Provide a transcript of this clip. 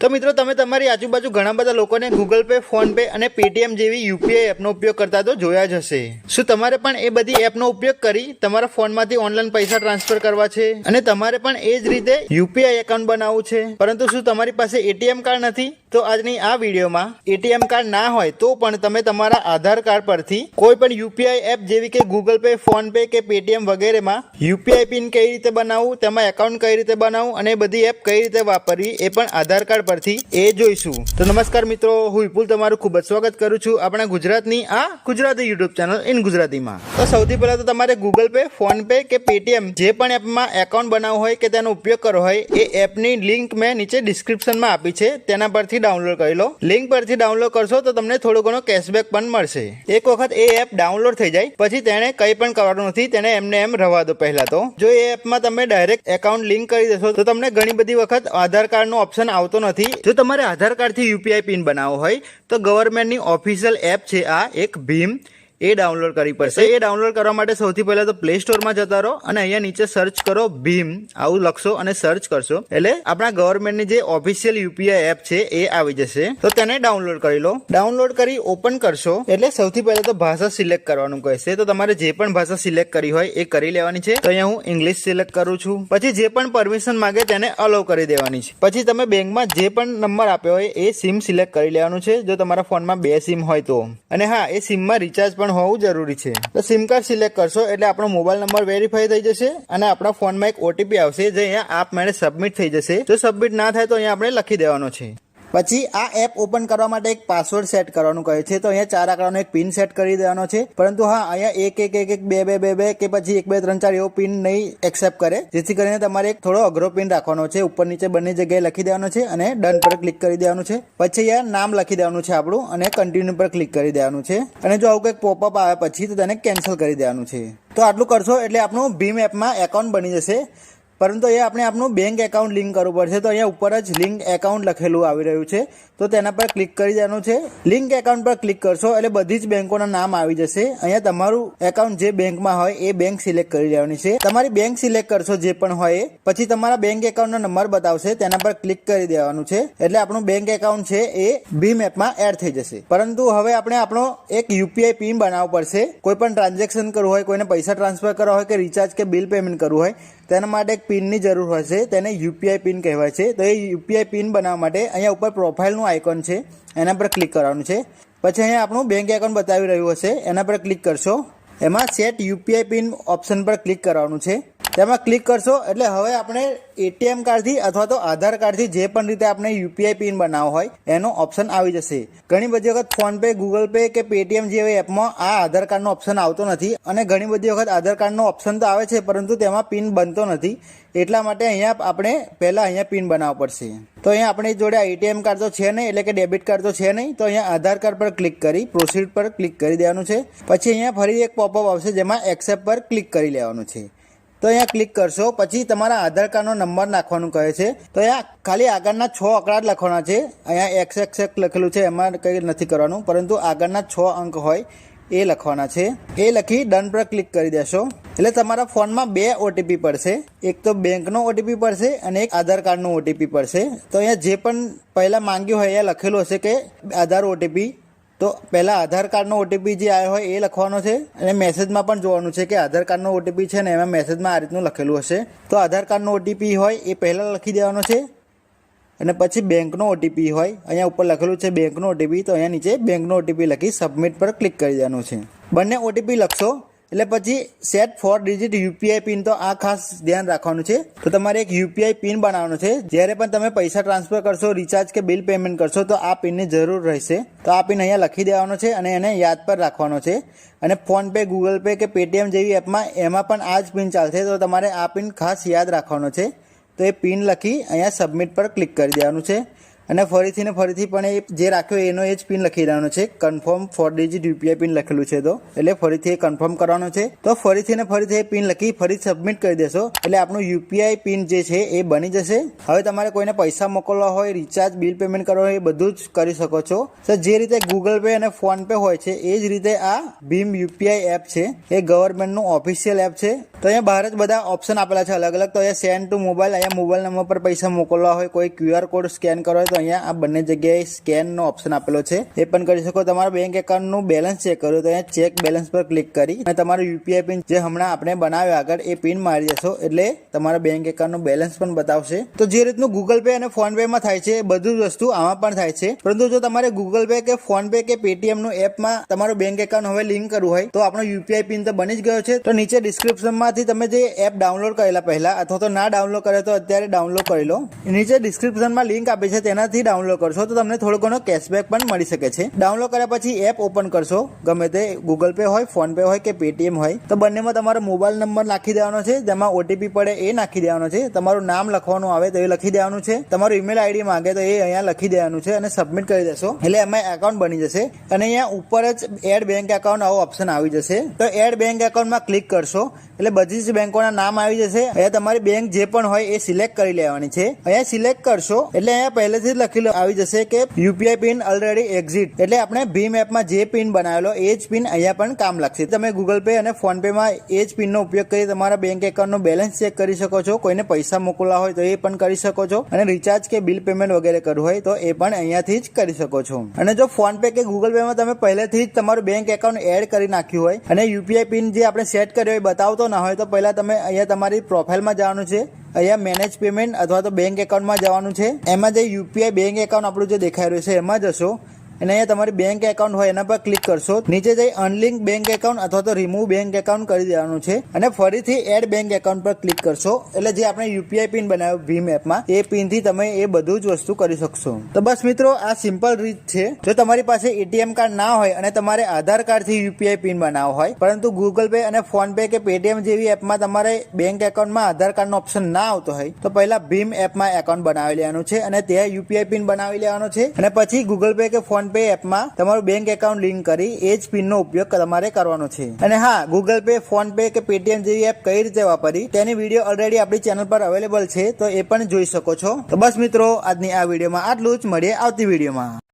તો મિત્રો, તમે તમારી આજુબાજુ ઘણા બધા લોકોને ગૂગલ પે ફોન પે અને પેટીએમ જેવી યુપીઆઈ એપનો ઉપયોગ કરતા તો જોયા જ હશે. શું તમારે પણ એ બધી એપનો ઉપયોગ કરી તમારા ફોનમાંથી ઓનલાઈન પૈસા ટ્રાન્સફર કરવા છે? અને તમારે પણ એ જ રીતે યુપીઆઈ એકાઉન્ટ બનાવવું છે? પરંતુ શું તમારી પાસે એટીએમ કાર્ડ નથી? તો આજની આ વિડીયોમાં એટીએમ કાર્ડ ના હોય તો પણ તમે તમારા આધાર કાર્ડ પરથી કોઈ પણ યુપીઆઈ એપ જેવી કે ગૂગલ પે ફોન પે કે પેટીએમ વગેરેમાં યુપીઆઈ પિન કઈ રીતે બનાવવું, તેમાં એકાઉન્ટ કઈ રીતે બનાવવું અને બધી એપ કઈ રીતે વાપરવી એ પણ આધાર કાર્ડ પરથી એ જોઈશું. તો નમસ્કાર મિત્રો, હું વિપુલ તમારું ખૂબ જ સ્વાગત કરું છું આપણા ગુજરાતની આ ગુજરાતી યુટ્યુબ ચેનલ ઇન ગુજરાતીમાં. તો સૌથી પહેલા તો તમારે ગૂગલ પે ફોન પે કે પેટીએમ જે પણ એપમાં એકાઉન્ટ બનાવવું હોય કે તેનો ઉપયોગ કરવો હોય એ એપની લિંક મેં નીચે ડિસ્ક્રિપ્શનમાં આપી છે, તેના પરથી ડાઉનલોડ કરી લો. લિંક પરથી ડાઉનલોડ કરશો તો તમને થોડો ઘણો કેશબેક પણ મળશે. એક વખત એ એપ ડાઉનલોડ થઈ જાય, પછી તેણે કંઈ પણ કરવાનું નથી, તેને એમને એમ રવા દો પહેલા તો. જો એ એપમાં તમે ડાયરેક્ટ એકાઉન્ટ લિંક કરી દેશો, તો તમને ઘણી બધી વખત આધાર કાર્ડનો ઓપ્શન આવતો નથી. જો તમારે આધાર કાર્ડથી યુપીઆઈ પિન બનાવવો હોય, તો ગવર્મેન્ટની ઓફિશિયલ એપ છે આ એક ભીમ. એ ડાઉનલોડ કરવી પડશે. એ ડાઉનલોડ કરવા માટે સૌથી પહેલા તો પ્લે સ્ટોરમાં જતા રહો અને અહીંયા નીચે સર્ચ કરો ભીમ. આવું લખશો અને સર્ચ કરશો. એટલે આપણા ગવર્મેન્ટની જે ઓફિશિયલ યુપીઆઈ એપ છે એ આવી જશે. તો તેને ડાઉનલોડ કરી લો. ડાઉનલોડ કરી ઓપન કરશો. એટલે સૌથી પહેલા તો ભાષા સિલેક્ટ કરવાનું કહેશે. તો તમારે જે પણ ભાષા સિલેક્ટ કરી હોય એ કરી લેવાની છે. તો અહીંયા હું ઇંગ્લિશ સિલેક્ટ કરું છું. પછી જે પણ પરમિશન માંગે તેને અલાઉ કરી દેવાની છે. પછી તમે બેંકમાં જે પણ નંબર આપ્યો હોય એ સિમ સિલેક્ટ કરી લેવાનું છે. જો તમારા ફોનમાં બે સિમ હોય તો. અને હા એ સિમમાં રિચાર્જ પણ હોવું જરૂરી છે. તો સિમ કાર્ડ સિલેક્ટ કરશો એટલે આપણો મોબાઈલ નંબર વેરીફાઈ થઈ જશે અને આપણા ફોનમાં એક ઓટીપી આવશે જે અહીંયા આપ મેળે સબમિટ થઈ જશે. જો સબમિટ ના થાય તો અહીંયા આપણે લખી દેવાનો છે. પછી આ એપ ઓપન કરવા માટે એક પાસવર્ડ સેટ કરવાનું કહે છે. તો અહીંયા ચાર આંકડાનો એક પિન સેટ કરી દેવાનો છે. પરંતુ હા, અહીંયા એક એક એક એક, બે બે બે બે કે પછી એક, બે, ત્રણ, ચાર એવો પિન નહીં એક્સેપ્ટ કરે. જેથી કરીને તમારે એક થોડો અઘરો પિન રાખવાનો છે. ઉપર નીચે બંને જગ્યાએ લખી દેવાનો છે અને ડન પર ક્લિક કરી દેવાનું છે. પછી અહીંયા નામ લખી દેવાનું છે આપણું અને કન્ટિન્યુ પર ક્લિક કરી દેવાનું છે. અને જો આવું કંઈક પોપઅપ આવે પછી તો તેને કેન્સલ કરી દેવાનું છે. તો આટલું કરશો એટલે આપણું ભીમ એપમાં એકાઉન્ટ બની જશે. પરંતુ અહીંયા આપણે આપણું બેંક એકાઉન્ટ લિંક કરવું પડશે. તો અહીંયા ઉપર જ લિંક એકાઉન્ટ લખેલું આવી રહ્યું છે. તો તેના પર ક્લિક કરી દેવાનું છે. લિંક એકાઉન્ટ પર ક્લિક કરશો એટલે બધી જ બેંકોના નામ આવી જશે. અહીંયા તમારું એકાઉન્ટ જે બેંકમાં હોય એ બેંક સિલેક્ટ કરી દેવાની છે. તમારી બેંક સિલેક્ટ કરશો જે પણ હોય પછી તમારા બેંક એકાઉન્ટનો નંબર બતાવશે, તેના પર ક્લિક કરી દેવાનું છે. એટલે આપણું બેંક એકાઉન્ટ છે એ ભીમ એપમાં એડ થઈ જશે. પરંતુ હવે આપણે આપણો એક યુપીઆઈ પિન બનાવવો પડશે. કોઈ પણ ટ્રાન્ઝેક્શન કરવું હોય, કોઈને પૈસા ટ્રાન્સફર કરવા હોય કે રિચાર્જ કે બિલ પેમેન્ટ કરવું હોય તેના માટે એક પિનની જરૂર છે, તેને યુપીઆઈ પિન કહેવાય છે. તો એ યુપીઆઈ પિન બનાવવા માટે અહીંયા ઉપર પ્રોફાઇલનું આઇકોન છે, એના પર ક્લિક કરવાનું છે. પછી અહીંયા આપણું બેંક એકાઉન્ટ બતાવી રહ્યું હશે, એના પર ક્લિક કરશો. એમાં સેટ યુપીઆઈ પિન ઓપ્શન પર ક્લિક કરવાનું છે. તેમાં ક્લિક કરશો, એટલે હવે આપણે એટીએમ કાર્ડથી અથવા તો આધાર કાર્ડથી જે પણ રીતે આપણે યુપીઆઈ પિન બનાવવો હોય, એનો ઓપ્શન આવી જશે. ઘણી બધી વખત ફોનપે ગૂગલ પે કે પેટીએમ જેવી એપમાં આ આધાર કાર્ડનો ઓપ્શન આવતો નથી અને ઘણી બધી વખત આધાર કાર્ડનો ઓપ્શન તો આવે છે, પરંતુ તેમાં પિન બનતો નથી. એટલા માટે અહીંયા આપણે પહેલાં અહીંયા પિન બનાવવો પડશે. તો અહીંયા આપણી જોડે એટીએમ કાર્ડ તો છે નહીં, એટલે કે ડેબિટ કાર્ડ તો છે નહીં, તો અહીંયા આધાર કાર્ડ પર ક્લિક કરી પ્રોસીડ પર ક્લિક કરી દેવાનું છે. પછી અહીંયા ફરી એક પોપઅપ આવશે જેમાં એક્સેપ્ટ પર ક્લિક કરી લેવાનું છે. તો અહીંયા ક્લિક કરશો. પછી તમારા આધાર કાર્ડનો નંબર નાખવાનું કહે છે. તો અહીંયા ખાલી આગળના છ આંકડા જ લખવાના છે. અહીંયા એક્સ એક્સ એક્સ લખેલું છે, એમાં કંઈ નથી કરવાનું. પરંતુ આગળના છ અંક હોય, એ લખવાના છે. એ લખી ડન પર ક્લિક કરી દેશો. એટલે તમારા ફોનમાં બે ઓટીપી પડશે. એક તો બેંકનો ઓટીપી પડશે અને એક આધાર કાર્ડનો ઓટીપી પડશે. તો અહીંયા જે પણ પહેલાં માંગ્યું હોય એ લખેલું હશે કે આધાર ઓટીપી તો પહેલાં આધાર કાર્ડનો ઓટીપી જે આવ્યો હોય એ લખવાનો છે અને મેસેજમાં પણ જોવાનું છે કે આધાર કાર્ડનો ઓટીપી છે ને એમાં મેસેજમાં આ રીતનું લખેલું હશે. તો આધાર કાર્ડનો ઓટીપી હોય એ પહેલાં લખી દેવાનો છે અને પછી બેંકનો ઓટીપી હોય, અહીંયા ઉપર લખેલું છે બેંકનો ઓટીપી તો અહીંયા નીચે બેંકનો ઓટીપી લખી સબમિટ પર ક્લિક કરી દેવાનું છે. બંને ઓટીપી લખશો એટલે પછી set four digit UPI pin તો આ ખાસ ધ્યાન રાખવાનું છે. તો તમારે એક યુપીઆઈ પિન બનાવવાનો છે. જ્યારે પણ તમે પૈસા ટ્રાન્સફર કરશો રિચાર્જ કે બિલ પેમેન્ટ કરશો, તો આ પિનની જરૂર રહેશે. તો આ પિન અહીંયા લખી દેવાનો છે અને એને યાદ પર રાખવાનો છે. અને ફોનપે ગૂગલ પે કે પેટીએમ જેવી એપમાં એમાં પણ આ જ પિન ચાલશે. તો તમારે આ પિન ખાસ યાદ રાખવાનો છે. તો એ પિન લખી અહીંયા સબમિટ પર ક્લિક કરી દેવાનું છે. અને ફરીથી ને ફરીથી પણ એ જે રાખ્યો એનો એ જ પિન લખી દેવાનો છે. Confirm four digit UPI pin લખેલું છે તો. એટલે ફરીથી એ કન્ફર્મ કરવાનો છે. તો ફરીથી ને ફરીથી એ પિન લખી ફરી સબમિટ કરી દેશો. એટલે આપણું યુપીઆઈ પિન જે છે એ બની જશે. હવે તમારે કોઈને પૈસા મોકલવા હોય રિચાર્જ બિલ પેમેન્ટ કરવા હોય એ બધું જ કરી શકો છો. તો જે રીતે ગૂગલ પે અને ફોન પે હોય છે, એ જ રીતે આ ભીમ યુપીઆઈ એપ છે. એ ગવર્મેન્ટનું ઓફિશિયલ એપ છે. તો અહીંયા બહાર જ બધા ઓપ્શન આપેલા છે અલગ અલગ. તો અહીંયા સેન્ડ ટુ મોબાઈલ અહીંયા મોબાઈલ નંબર પર પૈસા મોકલવા હોય, કોઈ ક્યુઆર કોડ સ્કેન કરો હોય, તો અહીંયા આ બંને જગ્યાએ સ્કેનનો ઓપ્શન આપેલો છે. એ પણ કરી શકો. તમારા બેંક એકાઉન્ટનું બેલેન્સ ચેક કરો. તો અહીંયા ચેક બેલેન્સ પર ક્લિક કરી અને તમારું યુપીઆઈ પિન જે હમણાં આપણે બનાવ્યો આગળ, એ પિન મારી જશો એટલે તમારા બેંક એકાઉન્ટનું બેલેન્સ પણ બતાવશે. તો જે રીતનું ગૂગલ પે અને ફોન પેમાં થાય છે, બધું જ વસ્તુ આમાં પણ થાય છે. પરંતુ જો તમારે ગૂગલ પે કે ફોન પે કે પેટીએમનું એપમાં તમારું બેંક એકાઉન્ટ હવે લિંક કરવું હોય, તો આપણો યુપીઆઈ પિન તો બની જ ગયો છે. તો નીચે ડિસ્ક્રિપ્શનમાંથી તમે જે એપ ડાઉનલોડ કરેલા પહેલા અથવા તો ના ડાઉનલોડ કરે તો અત્યારે ડાઉનલોડ કરી લો. નીચે ડિસ્ક્રિપ્શનમાં લિંક આપી છે, તેનાથી ડાઉનલોડ કરશો. તો તમને થોડો ઘણો કેશબેક પણ મળી શકે છે. ડાઉનલોડ કર્યા પછી એપ ઓપન કરશો. ગમે તે ગૂગલ પે હોય ફોન પે હોય કે પેટીએમ હોય. તો બંનેમાં તમારો મોબાઈલ નંબર નાખી દેવાનો છે. જેમાં ઓટીપી પડે એ નાખી દેવાનો છે. તમારું નામ લખવાનું આવે તો એ લખી દેવાનું છે. તમારું ઈમેલ આઈડી માંગે તો એ અહીંયા લખી દેવાનું છે અને સબમિટ કરી દેશો. એટલે એમાં એકાઉન્ટ બની જશે. અને અહીંયા ઉપર જ એડ બેંક એકાઉન્ટ આવો ઓપ્શન આવી જશે. તો એડ બેંક એકાઉન્ટમાં ક્લિક કરશો. એટલે બધી જ બેંકોના નામ આવી જશે. અહીંયા તમારી બેંક જે પણ હોય એ સિલેક્ટ કરી લેવાની છે. અહીંયા સિલેક્ટ કરશો એટલે અહીંયા પહેલેથી જ લખેલું આવી જશે કે યુપીઆઈ પિન ઓલરેડી એક્ઝિટ એટલે આપણે ભીમ એપમાં જે પિન બનાવેલો, એ જ પિન અહીંયા પણ કામ લાગશે. તમે ગૂગલ પે અને ફોન પે માં એ જ પિનનો ઉપયોગ કરી તમારા બેંક એકાઉન્ટનો બેલેન્સ ચેક કરી શકો છો. કોઈને પૈસા મોકલવા હોય તો એ પણ કરી શકો છો. અને રિચાર્જ કે બિલ પેમેન્ટ વગેરે કરવું હોય તો એ પણ અહીંયાથી જ કરી શકો છો. અને જો ફોન પે કે ગૂગલ પે માં તમે પહેલેથી જ તમારું બેંક એકાઉન્ટ એડ કરી નાખ્યું હોય અને યુપીઆઈ પિન જે આપણે સેટ કર્યો હોય બતાવતો ના હોય તો પહેલા તમે અહીંયા તમારી પ્રોફાઇલમાં જવાનું છે. અહીંયા મેનેજ પેમેન્ટ અથવા તો બેંક એકાઉન્ટમાં જવાનું છે. એમાં જે યુપીઆઈ બેંક એકાઉન્ટ આપણું જે દેખાઈ રહ્યું છે, એમાં જશો. અને અહીંયા તમારી બેંક એકાઉન્ટ હોય એના પર ક્લિક કરશો. નીચે જઈ અનલિંક બેંક એકાઉન્ટ અથવા તો રિમૂવ બેંક એકાઉન્ટ કરી દેવાનું છે અને ફરીથી એડ બેંક એકાઉન્ટ પર ક્લિક કરશો. એટલે જે આપણે યુપીઆઈ પિન બનાવ્યો ભીમ એપમાં એ પિનથી તમે એ બધું જ વસ્તુ કરી શકશો. તો બસ મિત્રો, આ સિમ્પલ રીત છે. જો તમારી પાસે એટીએમ કાર્ડ ના હોય અને તમારે આધાર કાર્ડથી યુપીઆઈ પિન બનાવવો હોય, પરંતુ ગૂગલ પે અને ફોન પે કે પેટીએમ જેવી એપમાં તમારે બેંક એકાઉન્ટમાં આધાર કાર્ડનો ઓપ્શન ના આવતો હોય, તો પહેલા ભીમ એપમાં એકાઉન્ટ બનાવી લેવાનું છે અને ત્યાં યુપીઆઈ પિન બનાવી લેવાનો છે. અને પછી ગૂગલ પે કે ફોન પે એપમાં તમારું બેંક એકાઉન્ટ લિંક કરી એ જ પિનનો ઉપયોગ તમારે કરવાનો છે. અને હા ગૂગલ પે ફોન પે કે પેટીએમ જેવી એપ કઈ રીતે વાપરી, તેની વીડિયો ઓલરેડી આપણી ચેનલ પર અવેલેબલ છે, તો એ પણ જોઈ શકો છો. તો બસ મિત્રો, આજની આ વિડીયોમાં આટલું જ. મળીએ આવતી વિડીયોમાં.